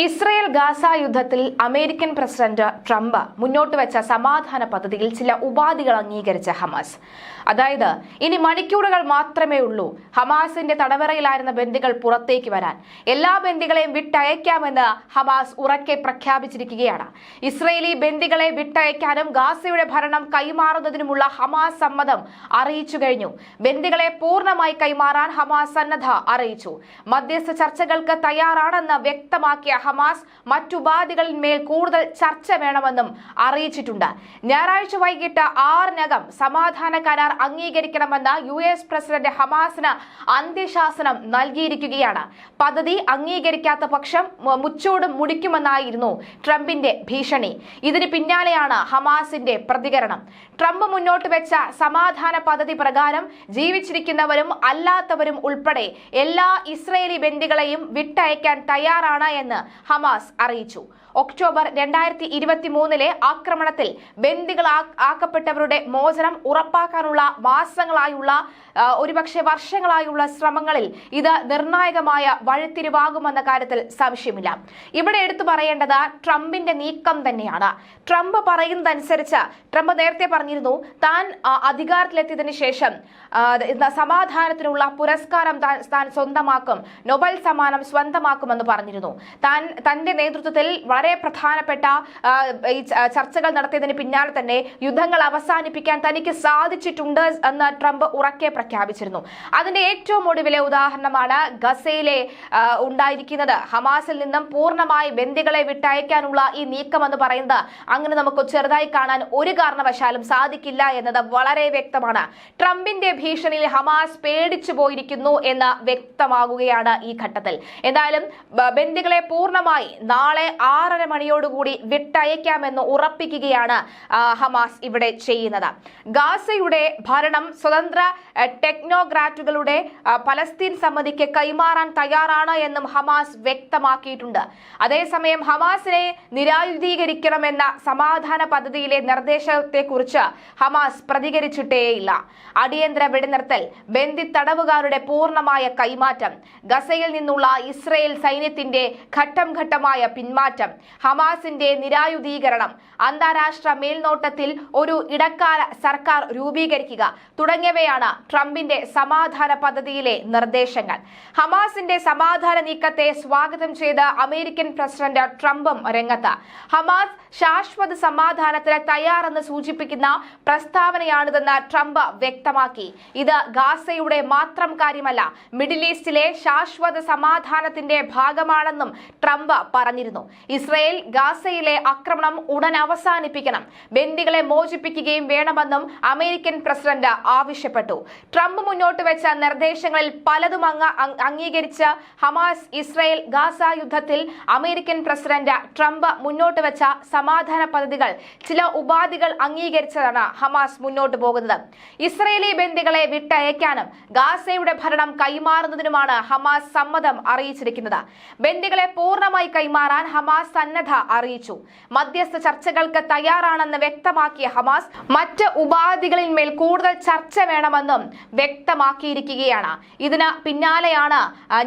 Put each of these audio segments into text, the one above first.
Israel Gaza യുദ്ധത്തിൽ American president Trump മുന്നോട്ട് വെച്ച സമാധാന പദ്ധതിയിൽ ചില ഉപാധികൾ അംഗീകരിച്ച ഹമാസ്. അതായത് ഇനി മണിക്കൂറുകൾ മാത്രമേ ഉള്ളൂ ഹമാസിന്റെ തടവറയിലായിരുന്ന ബന്ദികൾ പുറത്തേക്ക് വരാൻ. എല്ലാ ബന്ദികളെയും വിട്ടയക്കാമെന്ന് ഹമാസ് ഉറക്കെ പ്രഖ്യാപിച്ചിരിക്കുകയാണ്. ഇസ്രയേലി ബന്ദികളെ വിട്ടയക്കാനും ഗാസയുടെ ഭരണം കൈമാറുന്നതിനുമുള്ള ഹമാസ് സമ്മതം അറിയിച്ചു കഴിഞ്ഞു. ബന്ദികളെ പൂർണമായി കൈമാറാൻ ഹമാസ് സന്നദ്ധ അറിയിച്ചു. മധ്യസ്ഥ ചർച്ചകൾക്ക് തയ്യാറാണെന്ന് വ്യക്തമാക്കിയ ഹമാസ് മറ്റുപാധികളിന്മേൽ കൂടുതൽ ചർച്ച വേണമെന്നും അറിയിച്ചിട്ടുണ്ട്. ഞായറാഴ്ച വൈകിട്ട് ആറിനകം സമാധാന കരാർ അംഗീകരിക്കണമെന്ന് യു എസ് പ്രസിഡന്റ് ഹമാസിന് അന്ത്യശാസനം നൽകിയിരിക്കുകയാണ്. പദ്ധതി അംഗീകരിക്കാത്ത പക്ഷം മുച്ചോടും മുടിക്കുമെന്നായിരുന്നു ട്രംപിന്റെ ഭീഷണി. ഇതിന് പിന്നാലെയാണ് ഹമാസിന്റെ പ്രതികരണം. ട്രംപ് മുന്നോട്ട് വെച്ച സമാധാന പദ്ധതി പ്രകാരം ജീവിച്ചിരിക്കുന്നവരും അല്ലാത്തവരും ഉൾപ്പെടെ എല്ലാ ഇസ്രയേലി ബന്ദികളെയും വിട്ടയക്കാൻ തയ്യാറാണ് എന്ന് ഹമാസ് അറിയിച്ചു. ഒക്ടോബർ രണ്ടായിരത്തി ഇരുപത്തി മൂന്നിലെ ആക്രമണത്തിൽ ബന്ദികൾ ആക്കപ്പെട്ടവരുടെ മോചനം ഉറപ്പാക്കാനുള്ള മാസങ്ങളായുള്ള ഒരുപക്ഷെ വർഷങ്ങളായുള്ള ശ്രമങ്ങളിൽ ഇത് നിർണായകമായ വഴിത്തിരിവാകുമെന്ന കാര്യത്തിൽ സംശയമില്ല. ഇവിടെ എടുത്തു പറയേണ്ടത് ട്രംപിന്റെ നീക്കം തന്നെയാണ്. ട്രംപ് പറയുന്നതനുസരിച്ച് ട്രംപ് നേരത്തെ പറഞ്ഞിരുന്നു താൻ അധികാരത്തിലെത്തിയതിനു ശേഷം സമാധാനത്തിനുള്ള പുരസ്കാരം താൻ സ്വന്തമാക്കും നൊബൽ സമ്മാനം സ്വന്തമാക്കുമെന്ന് പറഞ്ഞിരുന്നു. താൻ തന്റെ നേതൃത്വത്തിൽ വളരെ പ്രധാനപ്പെട്ട ഈ ചർച്ചകൾ നടത്തിയതിന് പിന്നാലെ തന്നെ യുദ്ധങ്ങൾ അവസാനിപ്പിക്കാൻ തനിക്ക് സാധിച്ചിട്ടുണ്ട് എന്ന് ട്രംപ് ഉറക്കെ പ്രഖ്യാപിച്ചിരുന്നു. അതിന്റെ ഏറ്റവും ഒടുവിലെ ഉദാഹരണമാണ് ഗസയിലെ ഉണ്ടായിരിക്കുന്നത്. ഹമാസിൽ നിന്നും പൂർണമായി ബന്ദികളെ വിട്ടയക്കാനുള്ള ഈ നീക്കം എന്ന് പറയുന്നത് അങ്ങനെ നമുക്ക് ചെറുതായി കാണാൻ ഒരു കാരണവശാലും സാധിക്കില്ല എന്നത് വളരെ വ്യക്തമാണ്. ട്രംപിന്റെ ഭീഷണിയിൽ ഹമാസ് പേടിച്ചു പോയിരിക്കുന്നു എന്ന് വ്യക്തമാകുകയാണ് ഈ ഘട്ടത്തിൽ. എന്തായാലും ബന്ദികളെ ബന്ദികളെ പൂർണമായി നാളെ ആറര മണിയോടുകൂടി വിട്ടയക്കാമെന്ന് ഉറപ്പിക്കുകയാണ് ഹമാസ് ഇവിടെ ചെയ്യുന്നത്. ഗാസയുടെ ഭരണം സ്വതന്ത്ര ടെക്നോക്രാറ്റുകളുടെ പലസ്തീൻ സമിതിക്ക് കൈമാറാൻ തയ്യാറാണ് എന്നും ഹമാസ് വ്യക്തമാക്കിയിട്ടുണ്ട്. അതേസമയം ഹമാസിനെ നിരായുധീകരിക്കണമെന്ന സമാധാന പദ്ധതിയിലെ നിർദ്ദേശത്തെക്കുറിച്ച് ഹമാസ് പ്രതികരിച്ചിട്ടേയില്ല. അടിയന്തര വെടിനിർത്തൽ ബന്ദി തടവുകാരുടെ പൂർണമായ കൈമാറ്റം ഗസയിൽ നിന്നുള്ള ഇസ്രയേൽ സൈന്യത്തിന്റെ ഘട്ടം ഘട്ടമായ പിന്മാറ്റം. ഹമാസിന്റെ നിരായുധീകരണം. അന്താരാഷ്ട്ര മേൽനോട്ടത്തിൽ ഒരു ഇടക്കാല സർക്കാർ രൂപീകരിക്കുക. തുടങ്ങിയവയാണ് ട്രംപിന്റെ സമാധാന പദ്ധതിയിലെ നിർദ്ദേശങ്ങൾ. ഹമാസിന്റെ സമാധാന നീക്കത്തെ സ്വാഗതം ചെയ്ത് അമേരിക്കൻ പ്രസിഡന്റ് ട്രംപും രംഗത്ത്. ഹമാസ് ശാശ്വത സമാധാനത്തിന് തയ്യാറെന്ന് സൂചിപ്പിക്കുന്ന പ്രസ്താവനയാണിതെന്ന് ട്രംപ് വ്യക്തമാക്കി. ഇത് ഗാസയുടെ മാത്രം കാര്യമല്ല മിഡിൽ ഈസ്റ്റിലെ ശാശ്വത സമാധാനത്തിന്റെ ഭാഗമാണെന്നും ട്രംപ് പറഞ്ഞിരുന്നു. ഇസ്രയേൽ ഗാസയിലെ ആക്രമണം ഉടൻ അവസാനിപ്പിക്കണം. ബന്ദികളെ മോചിപ്പിക്കുകയും വേണമെന്നും അമേരിക്കൻ പ്രസിഡന്റ് ആവശ്യപ്പെട്ടു. ട്രംപ് മുന്നോട്ട് വെച്ച നിർദ്ദേശങ്ങളിൽ പലതും അങ്ങ് അങ് അംഗീകരിച്ച് ഹമാസ് ഇസ്രയേൽ ഗാസ യുദ്ധത്തിൽ അമേരിക്കൻ പ്രസിഡന്റ് ട്രംപ് മുന്നോട്ട് വെച്ച സമാധാന പദ്ധതികൾ ചില ഉപാധികൾ അംഗീകരിച്ചതാണ് ഹമാസ് മുന്നോട്ട് പോകുന്നത്. ഇസ്രയേലി ബന്ദികളെ വിട്ടയക്കാനും ഗാസയുടെ ഭരണം കൈമാറുന്നതിനുമാണ് ഹമാസ് സമ്മതം അറിയിച്ചിരിക്കുന്നത്. ബന്ദികളെ പൂർണമായി കൈമാറാൻ ഹമാസ് സന്നദ്ധ അറിയിച്ചു. മധ്യസ്ഥ ചർച്ചകൾക്ക് തയ്യാറാണെന്ന് വ്യക്തമാക്കിയ ഹമാസ് മറ്റ് ഉപാധികളിന്മേൽ കൂടുതൽ ചർച്ച വേണമെന്നും വ്യക്തമാക്കിയിരിക്കുകയാണ്. ഇതിന് പിന്നാലെയാണ്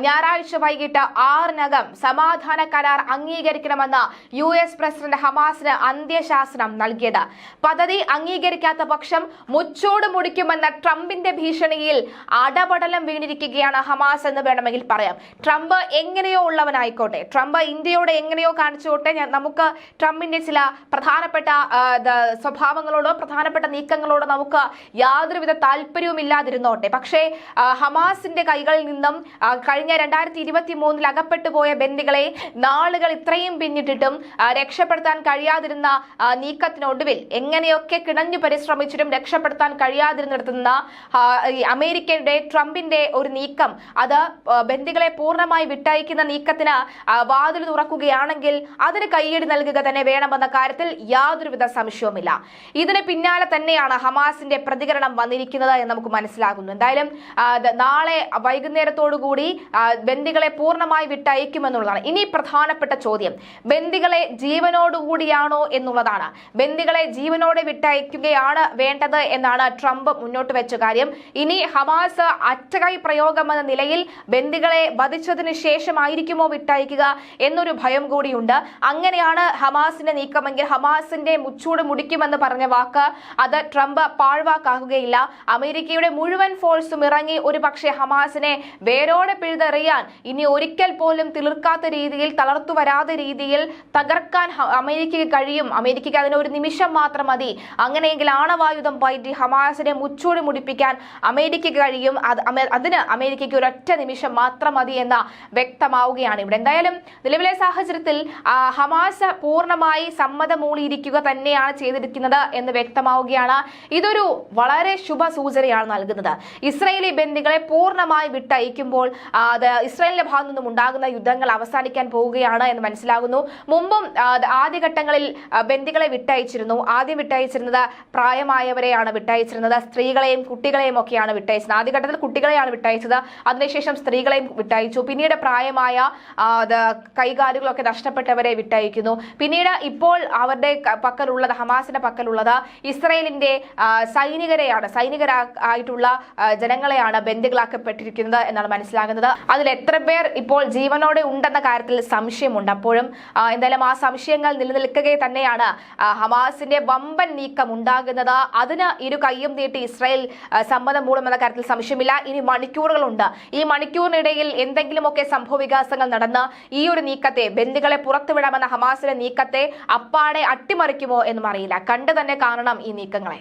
ഞായറാഴ്ച വൈകിട്ട് ആറിനകം സമാധാന കരാർ അംഗീകരിക്കണമെന്ന് യു എസ് പ്രസിഡന്റ് ഹമാസിന് അന്ത്യശാസനം നൽകിയത്. പദ്ധതി അംഗീകരിക്കാത്ത പക്ഷം മുച്ചോട് മുടിക്കുമെന്ന ട്രംപിന്റെ ഭീഷണിയിൽ അടപടലം വീണിരിക്കുകയാണ് ഹമാസ് എന്ന് വേണമെങ്കിൽ പറയാം. ട്രംപ് എങ്ങനെയോ ഉള്ളവനായിക്കോട്ടെ. ട്രംപ് ഇന്ത്യയോട് എങ്ങനെയോ കാണിച്ചോട്ടെ ഞാൻ- നമുക്ക് ട്രംപിന്റെ ചില പ്രധാനപ്പെട്ട സ്വഭാവങ്ങളോടോ പ്രധാനപ്പെട്ട നീക്കങ്ങളോടോ നമുക്ക് യാതൊരുവിധ താല്പര്യവും ഇല്ലാതിരുന്നോട്ടെ. പക്ഷേ ഹമാസിന്റെ കൈകളിൽ നിന്നും കഴിഞ്ഞ രണ്ടായിരത്തി ഇരുപത്തി മൂന്നിൽ അകപ്പെട്ടു പോയ ബന്ദികളെ നാളുകൾ ഇത്രയും പിന്നിട്ടിട്ടും രക്ഷപ്പെടുത്താൻ കഴിയാതിരുന്ന നീക്കത്തിനൊടുവിൽ എങ്ങനെയൊക്കെ കിണഞ്ഞു പരിശ്രമിച്ചിട്ടും രക്ഷപ്പെടുത്താൻ കഴിയാതിരുന്നിടത്ത് നിന്ന് ആ, ഈ അമേരിക്കയുടെ ട്രംപിന്റെ ഒരു നീക്കം അത് ബന്ദികളെ പൂർണമായി വിട്ടയക്കുന്ന നീക്കത്തിന് വാതിൽ തുറക്കുകയാണെങ്കിൽ അതിന് കൈയടി നൽകുക തന്നെ വേണമെന്ന കാര്യത്തിൽ യാതൊരുവിധ സംശയവുമില്ല. ഇതിന് പിന്നാലെ തന്നെയാണ് ഹമാസിന്റെ പ്രതികരണം വന്നിരിക്കുന്നത് എന്ന് നമുക്ക് മനസ്സിലാകുന്നു. എന്തായാലും നാളെ വൈകുന്നേരത്തോടുകൂടി ബന്ദികളെ പൂർണമായി വിട്ടയക്കുമെന്നുള്ളതാണ്. ഇനി പ്രധാനപ്പെട്ട ചോദ്യം. ബന്ദികളെ ജീവനോടുകൂടിയാണോ എന്നുള്ളതാണ്. ബന്ദികളെ ജീവനോടെ വിട്ടയക്കുകയാണ് വേണ്ടത് എന്നാണ് ട്രംപ് മുന്നോട്ട് വെച്ച കാര്യം. ഇനി ഹമാസ് അറ്റകൈ പ്രയോഗം എന്ന നിലയിൽ ബന്ദികളെ വധിച്ചതിന് ശേഷമായിരിക്കുമോ വിട്ടയക്കുക? എന്നൊരു ഭയം കൂടിയുണ്ട്. അങ്ങനെയാണ് ഹമാസിന്റെ നീക്കമെങ്കിൽ ഹമാസിന്റെ മുച്ചൂട് മുടിക്കുമെന്ന് പറഞ്ഞ വാക്ക് അത് ട്രംപ് പാഴ്വാക്കാക്കുകയില്ല. അമേരിക്കയുടെ മുഴുവൻ ഫോഴ്സും ഇറങ്ങി ഒരു പക്ഷേ ഹമാസിനെ വേരോടെ പിഴുതെറിയാൻ ഇനി ഒരിക്കൽ പോലും തിളിർക്കാത്ത രീതിയിൽ തളർത്തു വരാത്ത രീതിയിൽ തകർക്കാൻ അമേരിക്കയ്ക്ക് കഴിയും. അമേരിക്കയ്ക്ക് അതിന് ഒരു നിമിഷം മാത്രം മതി. അങ്ങനെയെങ്കിൽ ആണവായുധം പയറ്റി ഹമാസിനെ മുച്ചൂട് മുടിപ്പിക്കാൻ അമേരിക്കയ്ക്ക് കഴിയും. അതിന് അമേരിക്കയ്ക്ക് ഒരൊറ്റ നിമിഷം മാത്രം മതി എന്ന വ്യക്തമാവുകയാണ് ഇവിടെ. എന്തായാലും നിലവിലെ സാഹചര്യത്തിൽ ഹമാസ് പൂർണമായി സമ്മതമൂളിയിരിക്കുക തന്നെയാണ് ചെയ്തിരിക്കുന്നത് എന്ന് വ്യക്തമാവുകയാണ്. ഇതൊരു വളരെ ശുഭ സൂചനയാണ് നൽകുന്നത്. ഇസ്രയേലി ബന്ദികളെ പൂർണമായി വിട്ടയക്കുമ്പോൾ അത് ഇസ്രയേലിന്റെ ഭാഗത്തു നിന്നും ഉണ്ടാകുന്ന യുദ്ധങ്ങൾ അവസാനിക്കാൻ പോവുകയാണ് എന്ന് മനസ്സിലാകുന്നു. മുമ്പും ആദ്യഘട്ടങ്ങളിൽ ബന്ദികളെ വിട്ടയച്ചിരുന്നു. ആദ്യം വിട്ടയച്ചിരുന്നത് പ്രായമായവരെയാണ് വിട്ടയച്ചിരുന്നത്. സ്ത്രീകളെയും കുട്ടികളെയും ഒക്കെയാണ് വിട്ടയച്ചത് ആദ്യഘട്ടത്തിൽ കുട്ടികളെയാണ് വിട്ടയച്ചത്. അതിനുശേഷം സ്ത്രീകളെയും വിട്ടയച്ചു. പിന്നീട് പ്രായമായ കൈകാലുകളൊക്കെ നഷ്ടപ്പെട്ടവരെ വിട്ടയക്കുന്നു. പിന്നീട് ഇപ്പോൾ അവരുടെ പക്കലുള്ളത് ഹമാസിന്റെ പക്കലുള്ളത് ഇസ്രയേലിന്റെ സൈനികരെയാണ് സൈനികരായിട്ടുള്ള ജനങ്ങളെയാണ് ബന്ദികളാക്കപ്പെട്ടിരിക്കുന്നത് എന്നാണ് മനസ്സിലാകുന്നത്. അതിൽ എത്ര പേർ ഇപ്പോൾ ജീവനോടെ ഉണ്ടെന്ന കാര്യത്തിൽ സംശയമുണ്ട്. അപ്പോഴും എന്തായാലും ആ സംശയങ്ങൾ നിലനിൽക്കുകയെ തന്നെയാണ് ഹമാസിന്റെ വമ്പൻ നീക്കം ഉണ്ടാകുന്നത്. അതിന് ഇരു കൈയും നീട്ടി ഇസ്രായേൽ സമ്മതം മൂടുമെന്ന കാര്യത്തിൽ സംശയമില്ല. ഇനി മണിക്കൂറുകളുണ്ട്. ഈ മണിക്കൂറിനിടയിൽ എന്തെങ്കിലുമൊക്കെ സംഭവ വികാസങ്ങൾ നടന്ന് ഈ ഒരു നീക്കത്തെ ബന്ദികളെ പുറത്തുവിടാമെന്ന ഹമാസിലെ നീക്കത്തെ അപ്പാടെ അട്ടിമറിക്കുമോ എന്നും അറിയില്ല. കണ്ടു തന്നെ കാണണം ഈ നീക്കങ്ങളെ.